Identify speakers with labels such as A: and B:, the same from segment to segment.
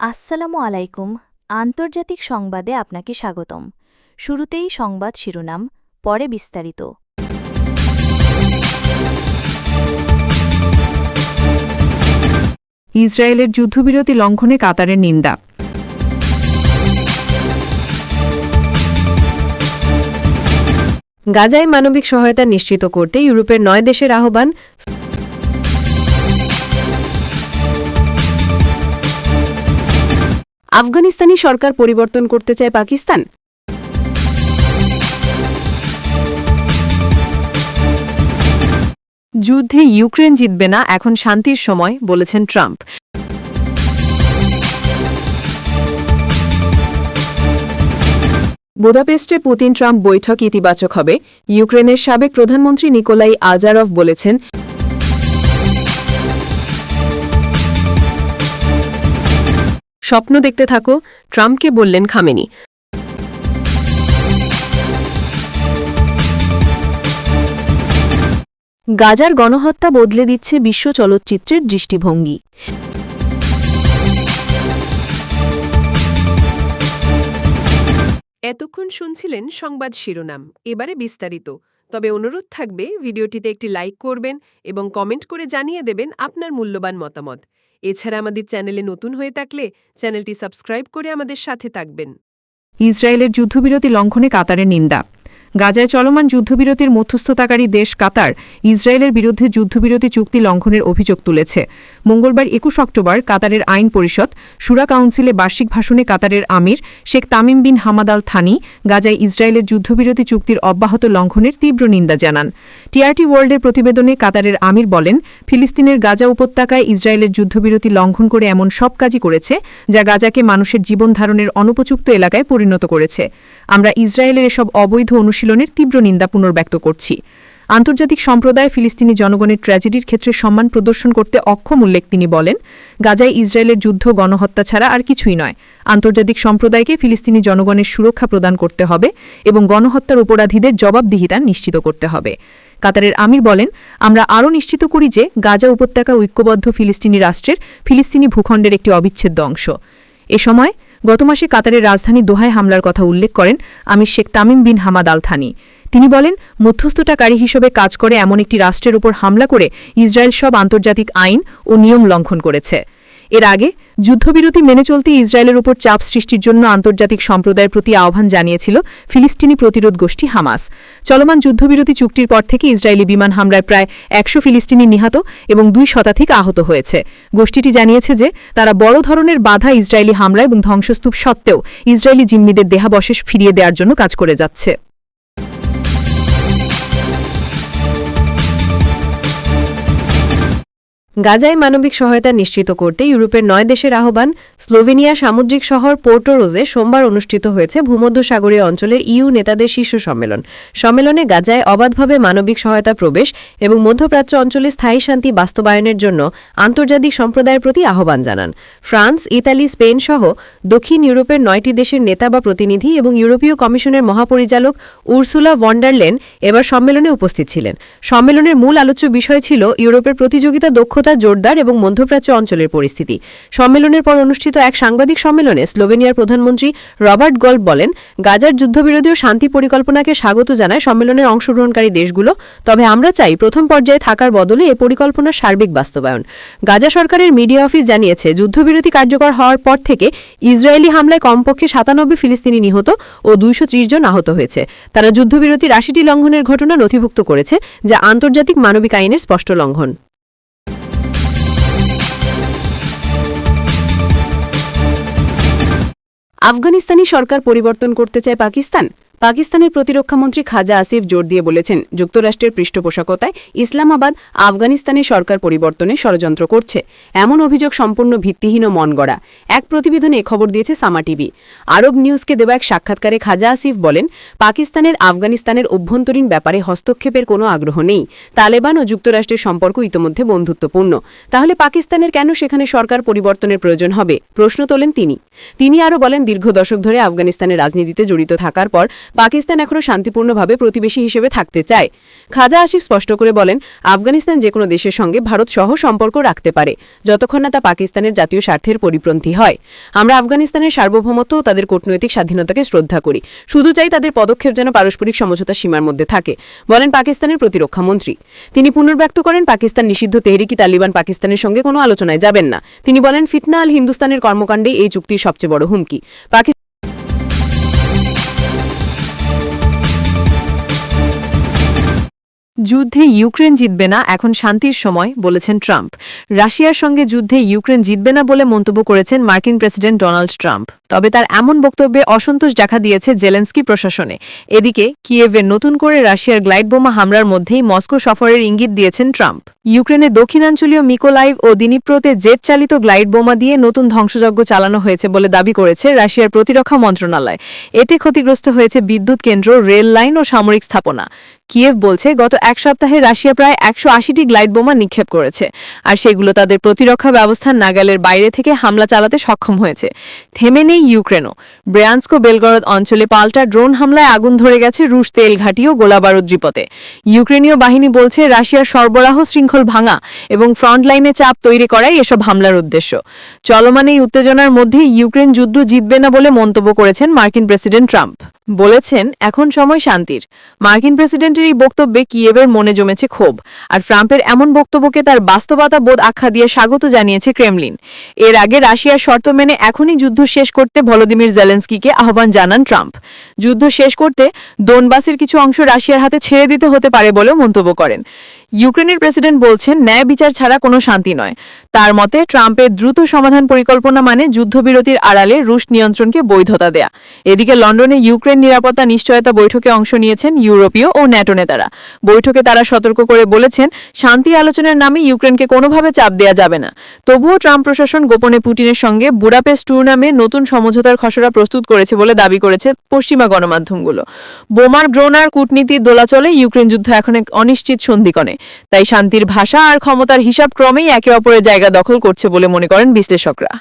A: আসসালামু আলাইকুম। আন্তর্জাতিক সংবাদে আপনাকে স্বাগতম। শুরুতেই সংবাদ শিরোনাম, পরে বিস্তারিত।
B: ইসরায়েলের যুদ্ধবিরতি লঙ্ঘনে কাতারের নিন্দা।
C: গাজায় মানবিক সহায়তা নিশ্চিত করতে ইউরোপের নয় দেশের আহ্বান আফগানিস্তানি সরকার পরিবর্তন করতে চায় পাকিস্তান? যুদ্ধে ইউক্রেন জিতবে না, এখন শান্তির সময়, বলেছেন ট্রাম্প। বুদাপেস্টে পুতিন ট্রাম্প বৈঠক ইতিবাচক হবে। ইউক্রেনের সাবেক প্রধানমন্ত্রী নিকোলাই আজারভ বলেছেন স্বপ্ন দেখতে থাকো, ট্রাম্পকে বললেন খামেনি।
A: গাজার গণহত্যা বদলে দিচ্ছে বিশ্ব চলচ্চিত্রের দৃষ্টিভঙ্গি।
C: এতক্ষণ শুনছিলেন সংবাদ শিরোনাম, এবারে বিস্তারিত। তবে অনুরোধ থাকবে ভিডিওটিতে একটি লাইক করবেন এবং কমেন্ট করে জানিয়ে দেবেন আপনার মূল্যবান মতামত। এছাড়া আমাদের চ্যানেলে নতুন হয়ে থাকলে চ্যানেলটি সাবস্ক্রাইব করে আমাদের সাথে থাকবেন।
B: ইসরায়েলের যুদ্ধবিরতি লঙ্ঘনে কাতারের নিন্দা। গাজায় চলমান যুদ্ধবিরতির মধ্যস্থতাকারী দেশ কাতার ইসরায়েলের বিরুদ্ধে যুদ্ধবিরতি চুক্তি লঙ্ঘনের অভিযোগ তুলেছে। মঙ্গলবার একুশ অক্টোবর কাতারের আইন পরিষদ, সুরা কাউন্সিলে বার্ষিক ভাষণে কাতারের আমির Sheikh Tamim bin Hamad Al Thani গাজায় ইসরায়েলের যুদ্ধবিরতি চুক্তির অব্যাহত লঙ্ঘনের তীব্র নিন্দা জানান। টিআরটি ওয়ার্ল্ডের প্রতিবেদনে কাতারের আমির বলেন, ফিলিস্তিনের গাজা উপত্যকায় ইসরায়েলের যুদ্ধবিরতি লঙ্ঘন করে এমন সব কাজই করেছে যা গাজাকে মানুষের জীবন ধারণের অনুপযুক্ত এলাকায় পরিণত করেছে। আমরা ইসরায়েলের এসব অবৈধ অনুশীলনের তীব্র নিন্দা পুনর্ব্যক্ত করছি। আন্তর্জাতিক সম্প্রদায় ফিলিস্তিনি জনগণের ট্র্যাজেডির ক্ষেত্রে সম্মান প্রদর্শন করতে অক্ষম উল্লেখ তিনি বলেন, গাজায় ইসরায়েলের যুদ্ধ, গণহত্যা ছাড়া আর কিছুই নয়। আন্তর্জাতিক সম্প্রদায়কে ফিলিস্তিনি জনগণের সুরক্ষা প্রদান করতে হবে এবং গণহত্যার অপরাধীদের জবাবদিহিতা নিশ্চিত করতে হবে। কাতারের আমির বলেন, আমরা আরও নিশ্চিত করি যে গাজা উপত্যকা ঐক্যবদ্ধ ফিলিস্তিনি রাষ্ট্রের ফিলিস্তিনি ভূখণ্ডের একটি অবিচ্ছেদ্য অংশ। এ সময় গত মাসে কাতারের রাজধানী দোহায় হামলার কথা উল্লেখ করেন আমির Sheikh Tamim bin Hamad Al Thani তিনি বলেন, মধ্যস্থতাকারী হিসেবে কাজ করে এমন একটি রাষ্ট্রের উপর হামলা করে ইসরায়েল সব আন্তর্জাতিক আইন ও নিয়ম লঙ্ঘন করেছে। এর আগে যুদ্ধবিরতি মেনে চলতে ইসরায়েলের উপর চাপ সৃষ্টির জন্য আন্তর্জাতিক সম্প্রদায়ের প্রতি আহ্বান জানিয়েছিল ফিলিস্তিনি প্রতিরোধ গোষ্ঠী হামাস। চলমান যুদ্ধবিরতি চুক্তির পর থেকে ইসরায়েলি বিমান হামলায় প্রায় একশো ফিলিস্তিনি নিহত এবং দুই শতাধিক আহত হয়েছে। গোষ্ঠীটি জানিয়েছে যে, তারা বড় ধরনের বাধা ইসরায়েলি হামলা এবং ধ্বংসস্তূপ সত্ত্বেও ইসরায়েলি জিম্মিদের দেহাবশেষ ফিরিয়ে দেওয়ার জন্য কাজ করে যাচ্ছে।
C: গাজায় মানবিক সহায়তা নিশ্চিত করতে ইউরোপের নয় দেশের আহ্বান, স্লোভেনিয়া সামুদ্রিক শহর পোর্টোরোজে সোমবার অনুষ্ঠিত হয়েছে ভূমধ্যসাগরীয় অঞ্চলের ইউ নেতাদের শীর্ষ সম্মেলন। সম্মেলনে গাজায় অবাধভাবে মানবিক সহায়তা প্রবেশ এবং মধ্যপ্রাচ্য অঞ্চলে স্থায়ী শান্তি বাস্তবায়নের জন্য আন্তর্জাতিক সম্প্রদায়ের প্রতি আহ্বান জানান। ফ্রান্স, ইতালি, স্পেন সহ দক্ষিণ ইউরোপের নয়টি দেশের নেতা বা প্রতিনিধি এবং ইউরোপীয় কমিশনের মহাপরিচালক উর্সুলা ভন্ডারলেন এবার সম্মেলনে উপস্থিত ছিলেন। সম্মেলনের মূল আলোচ্য বিষয় ছিল ইউরোপের প্রতিযোগিতা দক্ষতা জোরদার এবং মধ্যপ্রাচ্য অঞ্চলের পরিস্থিতি। সম্মেলনের পর অনুষ্ঠিত এক সাংবাদিক সম্মেলনে স্লোভেনিয়ার প্রধানমন্ত্রী রবার্ট গল্প বলেন, গাজার যুদ্ধবিরোধী ও শান্তি পরিকল্পনাকে স্বাগত জানায় সম্মেলনের অংশগ্রহণকারী দেশগুলো। তবে আমরা চাই প্রথম পর্যায়ে থাকার বদলে এ পরিকল্পনার সার্বিক বাস্তবায়ন। গাজা সরকারের মিডিয়া অফিস জানিয়েছে, যুদ্ধবিরতি কার্যকর হওয়ার পর থেকে ইসরায়েলি হামলায় কমপক্ষে সাতানব্বই ফিলিস্তিনি নিহত ও দুইশো ত্রিশ জন আহত হয়েছে। তারা যুদ্ধবিরতির আশিটি লঙ্ঘনের ঘটনা নথিভুক্ত করেছে, যা আন্তর্জাতিক মানবিক আইনের স্পষ্ট লঙ্ঘন। আফগানিস্তানি সরকার পরিবর্তন করতে চায় পাকিস্তান? পাকিস্তানের প্রতিরক্ষামন্ত্রী খাজা আসিফ জোর দিয়ে বলেছেন, যুক্তরাষ্ট্রের পৃষ্ঠপোষকতায় ইসলামাবাদ আফগানিস্তানের সরকার পরিবর্তনে ষড়যন্ত্র করছে। এমন অভিযোগ সম্পূর্ণ ভিত্তিহীন ও মন গড়া এক প্রতিবেদনে খবর দিয়েছে সামা টিভি। আরব নিউজকে দেওয়া এক সাক্ষাৎকারে খাজা আসিফ বলেন, পাকিস্তানের আফগানিস্তানের অভ্যন্তরীণ ব্যাপারে হস্তক্ষেপের কোনো আগ্রহ নেই। তালেবান ও যুক্তরাষ্ট্রের সম্পর্ক ইতোমধ্যে বন্ধুত্বপূর্ণ। তাহলে পাকিস্তানের কেন সেখানে সরকার পরিবর্তনের প্রয়োজন হবে? প্রশ্ন তোলেন তিনি। তিনি আরও বলেন, দীর্ঘ দশক ধরে আফগানিস্তানের রাজনীতিতে জড়িত থাকার পর পাকিস্তান এখনও শান্তিপূর্ণভাবে প্রতিবেশী হিসেবে থাকতে চায়। খাজা আসিফ স্পষ্ট করে বলেন, আফগানিস্তান যে কোনো দেশের সঙ্গে ভারত সহ সম্পর্ক রাখতে পারে, যতক্ষণ না তা পাকিস্তানের জাতীয় স্বার্থের পরিপন্থী হয়। আমরা আফগানিস্তানের সার্বভৌমত্ব ও তাদের কূটনৈতিক স্বাধীনতাকে শ্রদ্ধা করি। শুধু চাই তাদের পদক্ষেপ যেন পারস্পরিক সমঝোতা সীমার মধ্যে থাকে, বলেন পাকিস্তানের প্রতিরক্ষা মন্ত্রী। তিনি পুনর্ব্যক্ত করেন, পাকিস্তান নিষিদ্ধ তেহরিকি তালিবান পাকিস্তানের সঙ্গে কোনো আলোচনায় যাবেন না। তিনি বলেন, ফিতনা আল হিন্দুস্তানের কর্মকাণ্ডেই এই চুক্তির সবচেয়ে বড় হুমকি। পাকিস্তান
B: যুদ্ধে ইউক্রেন জিতবে না, এখন শান্তির সময়, বলেছেন ট্রাম্প। রাশিয়ার সঙ্গে যুদ্ধে ইউক্রেন জিতবে না বলে মন্তব্য করেছেন মার্কিন প্রেসিডেন্ট ডোনাল্ড ট্রাম্প। তবে তার এমন বক্তব্যে অসন্তোষ দেখা দিয়েছে জেলেন্সকি প্রশাসনে। এদিকে, কিয়েভের নতুন করে রাশিয়ার গ্লাইড বোমা হামলার মধ্যেই মস্কো সফরের ইঙ্গিত দিয়েছেন ট্রাম্প। ইউক্রেনের দক্ষিণাঞ্চলীয় মিকোলাইভ ও দিনিপ্রোতে জেট চালিত গ্লাইড বোমা দিয়ে নতুন ধ্বংসযজ্ঞ চালানো হয়েছে বলে দাবি করেছে রাশিয়ার প্রতিরক্ষা মন্ত্রণালয়। এতে ক্ষতিগ্রস্ত হয়েছে বিদ্যুৎ কেন্দ্র, রেল লাইন ও সামরিক স্থাপনা। কিয়েভ বলছে, গত এক সপ্তাহে রাশিয়া প্রায় একশো আশিটি গ্লাইড বোমা নিক্ষেপ করেছে, আর সেগুলো তাদের প্রতিরক্ষা ব্যবস্থার নাগালের বাইরে থেকে হামলা চালাতে সক্ষম হয়েছে। থেমে নেই ইউক্রেনও। ব্রেয়ান্সকো বেলগরদ অঞ্চলে পাল্টা ড্রোন হামলায় আগুন ধরে গেছে রুশ তেল ঘাঁটি ও গোলাবারুদ দ্বীপতে ইউক্রেনীয় বাহিনী বলছে, রাশিয়ার সরবরাহ শৃঙ্খল ভাঙা এবং ফ্রন্টলাইনে চাপ তৈরি করাই এসব হামলার উদ্দেশ্য। চলমান এই উত্তেজনার মধ্যে ইউক্রেন যুদ্ধ জিতবে না বলে মন্তব্য করেছেন মার্কিন প্রেসিডেন্ট ট্রাম্প। বলেছেন, এখন সময় শান্তির। মার্কিন প্রেসিডেন্টের এই বক্তব্যে কিয়েভের মনে জমেছে ক্ষোভ। আর ট্রাম্পের এমন বক্তব্যকে তার বাস্তবতা বোধ আখ্যা দিয়ে স্বাগত জানিয়েছে ক্রেমলিন। এর আগে রাশিয়ার শর্ত মেনে এখনই যুদ্ধ শেষ করতে ভলোদিমির জেলেন্সকিকে আহ্বান জানান ট্রাম্প। যুদ্ধ শেষ করতে দোনবাসের কিছু অংশ রাশিয়ার হাতে ছেড়ে দিতে হতে পারে বলেও মন্তব্য করেন। ইউক্রেনের প্রেসিডেন্ট বলছেন, ন্যায় বিচার ছাড়া কোনো শান্তি নয়। তার মতে, ট্রাম্পের দ্রুত সমাধান পরিকল্পনা মানে যুদ্ধবিরতির আড়ালে রুশ নিয়ন্ত্রণকে বৈধতা দেয়া। এদিকে লন্ডনে ইউক্রেন নিরাপত্তা নিশ্চয়তা বৈঠকে অংশ নিয়েছেন ইউরোপীয় ও ন্যাটো নেতারা। বৈঠকে তারা সতর্ক করে বলেছেন, শান্তি আলোচনার নামে ইউক্রেনকে কোনোভাবে চাপ দেয়া যাবে না। তবুও ট্রাম্প প্রশাসন গোপনে পুটিনের সঙ্গে বুডাপেস্ট ট্যুর নামে নতুন সমঝোতার খসড়া প্রস্তুত করেছে বলে দাবি করেছে পশ্চিমা গণমাধ্যমগুলো। বোমার ড্রোন আর কূটনীতির দোলাচলে ইউক্রেন যুদ্ধ এখন এক অনিশ্চিত সন্ধিকণে। তাই শান্তির ভাষা আর ক্ষমতার হিসাব ক্রমেই একে অপরের জায়গা দখল করছে বলে মনে করেন বিশ্লেষকরা।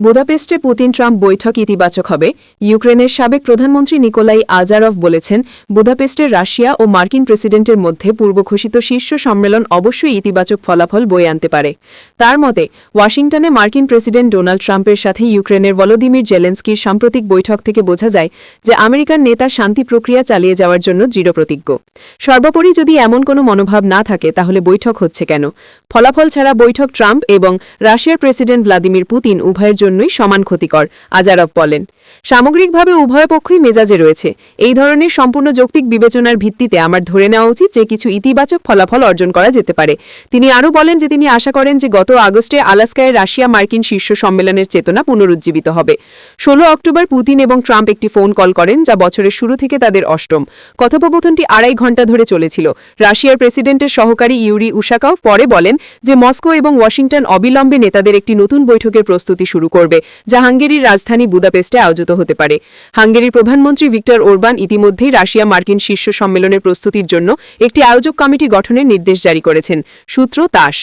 B: বুদাপেস্টে পুতিন ট্রাম্প বৈঠক ইতিবাচক হবে। ইউক্রেনের সাবেক প্রধানমন্ত্রী নিকোলাই আজারভ বলেছেন বুদাপেস্টের রাশিয়া ও মার্কিন প্রেসিডেন্টের মধ্যে পূর্বঘোষিত শীর্ষ সম্মেলন অবশ্যই ইতিবাচক ফলাফল বয়ে আনতে পারে। তার মতে, ওয়াশিংটনে মার্কিন প্রেসিডেন্ট ডোনাল্ড ট্রাম্পের সাথে ইউক্রেনের ভলোদিমির জেলেন্সকির সাম্প্রতিক বৈঠক থেকে বোঝা যায় যে আমেরিকার নেতা শান্তি প্রক্রিয়া চালিয়ে যাওয়ার জন্য দৃঢ়প্রতিজ্ঞ। সর্বোপরি যদি এমন কোনো মনোভাব না থাকে, তাহলে বৈঠক হচ্ছে কেন? ফলাফল ছাড়া বৈঠক ট্রাম্প এবং রাশিয়ার প্রেসিডেন্ট ভ্লাদিমির পুতিন উভয়ের জন্যই সমান ক্ষতিকর আজারভ বলেন। সামগ্রিকভাবে উভয় পক্ষই মেজাজে রয়েছে। এই ধরনের সম্পূর্ণ যৌক্তিক বিবেচনার ভিত্তিতে আমার ধরে নেওয়া উচিত যে কিছু ইতিবাচক ফলাফল অর্জন করা যেতে পারে। তিনি আরও বলেন যে তিনি আশা করেন যে গত আগস্টে আলাস্কায় রাশিয়া মার্কিন শীর্ষ সম্মেলনের চেতনা পুনরুজ্জীবিত হবে। ষোলো অক্টোবর পুতিন এবং ট্রাম্প একটি ফোন কল করেন যা বছরের শুরু থেকে তাদের অষ্টম। কথোপকথনটি আড়াই ঘণ্টা ধরে চলেছিল। রাশিয়ার প্রেসিডেন্টের সহকারী ইউরি উশাকাও পরে বলেন যে মস্কো এবং ওয়াশিংটন অবিলম্বে নেতাদের একটি নতুন বৈঠকের প্রস্তুতি শুরু করবে, যা হাঙ্গেরির রাজধানী বুদাপেস্টে আয়োজিত হতে পারে। হাঙ্গেরির প্রধানমন্ত্রী ভিক্টর ওরবান ইতিমধ্যেই রাশিয়া মার্কিন শীর্ষ সম্মেলনের প্রস্তুতির জন্য একটি আয়োজক কমিটি গঠনের নির্দেশ জারি করেছেন। সূত্র তাস।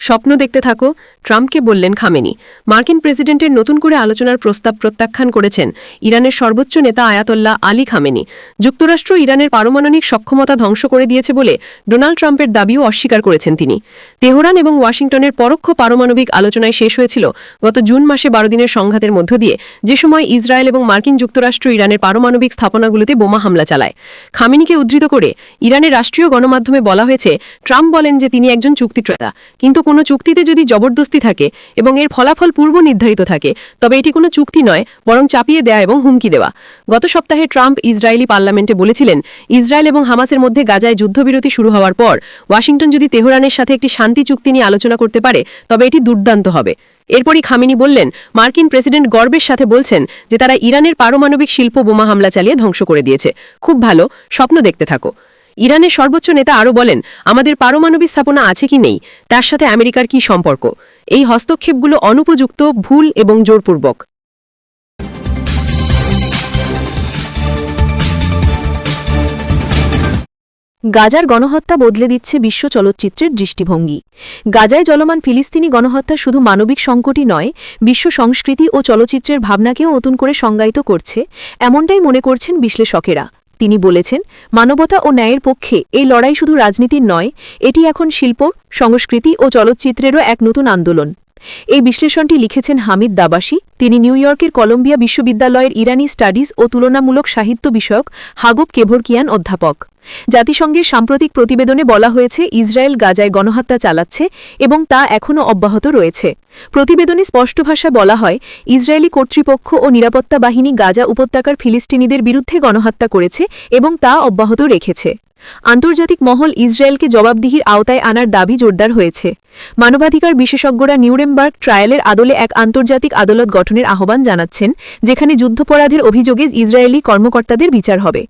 B: স্বপ্ন দেখতে থাকো, ট্রাম্পকে বললেন খামেনি। মার্কিন প্রেসিডেন্টের নতুন করে আলোচনার প্রস্তাব প্রত্যাখ্যান করেছেন ইরানের সর্বোচ্চ নেতা আয়াতোল্লাহ আলী খামেনি। যুক্তরাষ্ট্র ইরানের পারমাণবিক সক্ষমতা ধ্বংস করে দিয়েছে বলে ডোনাল্ড ট্রাম্পের দাবিও অস্বীকার করেছেন তিনি। তেহরান এবং ওয়াশিংটনের পরোক্ষ পারমাণবিক আলোচনায় শেষ হয়েছিল গত জুন মাসে বারো দিনের সংঘাতের মধ্য দিয়ে, যে সময় ইসরায়েল এবং মার্কিন যুক্তরাষ্ট্র ইরানের পারমাণবিক স্থাপনাগুলোতে বোমা হামলা চালায়। খামেনিকে উদ্ধৃত করে ইরানের রাষ্ট্রীয় গণমাধ্যমে বলা হয়েছে, ট্রাম্প বলেন যে তিনি একজন চুক্তিক্রেতা কিন্তু কোনো চুক্তিতে যদি জবরদস্তি থাকে এবং এর ফলাফল পূর্ব নির্ধারিত থাকে, তবে এটি কোনো চুক্তি নয়, বরং চাপিয়ে দেয়া এবং হুমকি দেওয়া। গত সপ্তাহে ট্রাম্প ইসরায়েলি পার্লামেন্টে বলেছিলেন, ইসরায়েল এবং হামাসের মধ্যে গাজায় যুদ্ধবিরতি শুরু হওয়ার পর ওয়াশিংটন যদি তেহরানের সাথে একটি শান্তি চুক্তি নিয়ে আলোচনা করতে পারে, তবে এটি দুর্দান্ত হবে। এরপরই খামিনি বললেন, মার্কিন প্রেসিডেন্ট গর্বের সাথে বলছেন যে তারা ইরানের পারমাণবিক শিল্প বোমা হামলা চালিয়ে ধ্বংস করে দিয়েছে। খুব ভালো, স্বপ্ন দেখতে থাকো। ইরানের সর্বোচ্চ নেতা আরও বলেন, আমাদের পারমাণবিক স্থাপনা আছে কি নেই? তার সাথে আমেরিকার কি সম্পর্ক? এই হস্তক্ষেপগুলো অনুপযুক্ত, ভুল এবং জোরপূর্বক। গাজার গণহত্যা বদলে দিচ্ছে বিশ্ব চলচ্চিত্রের দৃষ্টিভঙ্গি। গাজায় চলমান ফিলিস্তিনি গণহত্যা শুধু মানবিক সংকটই নয়, বিশ্ব সংস্কৃতি ও চলচ্চিত্রের ভাবনাকেও নতুন করে সংজ্ঞায়িত করছে, এমনটাই মনে করছেন বিশ্লেষকেরা। তিনি বলেছেন, মানবতা ও ন্যায়ের পক্ষে এই লড়াই শুধু রাজনীতির নয়, এটি এখন শিল্প, সংস্কৃতি ও চলচ্চিত্রেরও এক নতুন আন্দোলন। এই বিশ্লেষণটি লিখেছেন হামিদ দাবাসি তিনি নিউ ইয়র্কের কলম্বিয়া বিশ্ববিদ্যালয়ের ইরানি স্টাডিজ ও তুলনামূলক সাহিত্য বিষয়ক হাগব কেভরকিয়ান অধ্যাপক। জাতিসংঘের সাম্প্রতিক প্রতিবেদনে বলা হয়েছে, ইসরায়েল গাজায় গণহত্যা চালাচ্ছে এবং তা এখনও অব্যাহত রয়েছে। প্রতিবেদনে স্পষ্ট ভাষায় বলা হয়, ইসরায়েলি কর্তৃপক্ষ ও নিরাপত্তা বাহিনী গাজা উপত্যকার ফিলিস্তিনিদের বিরুদ্ধে গণহত্যা করেছে এবং তা অব্যাহত রেখেছে। আন্তর্জাতিক মহল ইসরায়েলকে জবাবদিহির আওতায় আনার দাবি জোরদার হয়েছে। মানবাধিকার বিশেষজ্ঞরা নিউরেমবার্গ ট্রায়ালের আদলে এক আন্তর্জাতিক আদালত গঠনের আহ্বান জানাচ্ছেন, যেখানে যুদ্ধপরাধের অভিযোগে ইসরায়েলি কর্মকর্তাদের বিচার হবে।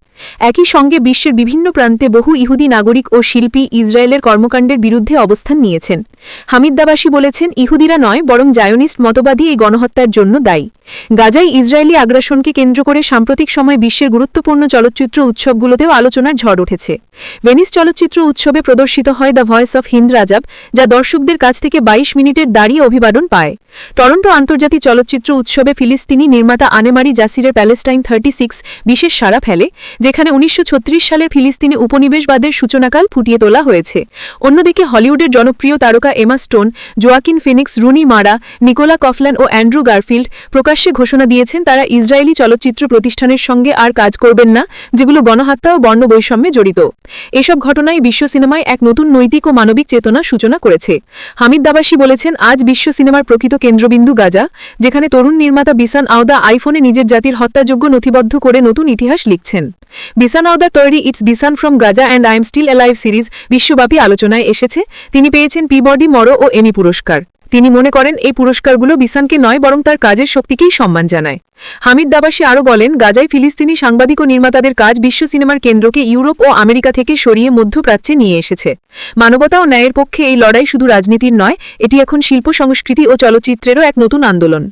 B: একই সঙ্গে বিশ্বের বিভিন্ন প্রান্তে বহু ইহুদি নাগরিক ও শিল্পী ইসরায়েলের কর্মকাণ্ডের বিরুদ্ধে অবস্থান নিয়েছেন। হামিদ দাবাসী বলেছেন, ইহুদিরা নয়, বরং জায়োনিস্ট মতবাদী এই গণহত্যার জন্য দায়ী। গাজায় ইসরায়েলি আগ্রাসনকে কেন্দ্র করে সাম্প্রতিক সময়ে বিশ্বের গুরুত্বপূর্ণ চলচ্চিত্র উৎসবগুলোতেও আলোচনার ঝড় উঠেছে। ভেনিস চলচ্চিত্র উৎসবে প্রদর্শিত হয় the voice of Hind Rajab, যা দর্শকদের কাছ থেকে ২২ মিনিটের দাঁড়িয়ে অভিবাদন পায়। টরন্টো আন্তর্জাতিক চলচ্চিত্র উৎসবে ফিলিস্তিনি নির্মাতা আনেমারি জাসিরের প্যালেস্টাইন থার্টি সিক্স বিশেষ সাড়া ফেলে, যেখানে উনিশশো ছত্রিশ সালের ফিলিস্তিনি উপনিবেশবাদের সূচনাকাল ফুটিয়ে তোলা হয়েছে। অন্যদিকে হলিউডের জনপ্রিয় তারকা Emma Stone, Joaquin Phoenix, Rooney Mara, Nicola Coughlan ও অ্যান্ড্রু গারফিল্ড প্রকাশ্যে ঘোষণা দিয়েছেন তারা ইসরায়েলি চলচ্চিত্র প্রতিষ্ঠানের সঙ্গে আর কাজ করবেন না, যেগুলো গণহত্যা ও বর্ণ বৈষম্যে জড়িত। এসব ঘটনায় বিশ্ব সিনেমায় এক নতুন নৈতিক ও মানবিক চেতনা সূচনা করেছে। হামিদ দাবাসী বলেছেন, আজ বিশ্ব সিনেমার প্রকৃত কেন্দ্রবিন্দু গাজা, যেখানে তরুণ নির্মাতা বিসান আওদা আইফোনে নিজের জাতির হত্যাযোগ্য নথিবদ্ধ করে নতুন ইতিহাস লিখছেন। বিসান আওদার তৈরি it's Bisan from Gaza and I am still alive series বিশ্বব্যাপী আলোচনায় এসেছে। তিনি পেয়েছেন পি পিবডি, মরো ও এমি পুরস্কার। তিনি মনে করেন এই পুরস্কারগুলো বিসানকে নয়, বরং তার কাজের শক্তিকেই সম্মান জানায়। হামিদ দাবাসী আরও বলেন, গাজায় ফিলিস্তিনি সাংবাদিক ও নির্মাতাদের কাজ বিশ্ব সিনেমার কেন্দ্রকে ইউরোপ ও আমেরিকা থেকে সরিয়ে মধ্যপ্রাচ্যে নিয়ে এসেছে। মানবতা ও ন্যায়ের পক্ষে এই লড়াই শুধু রাজনীতির নয়, এটি এখন শিল্প, সংস্কৃতি ও চলচ্চিত্রেরও এক নতুন আন্দোলন।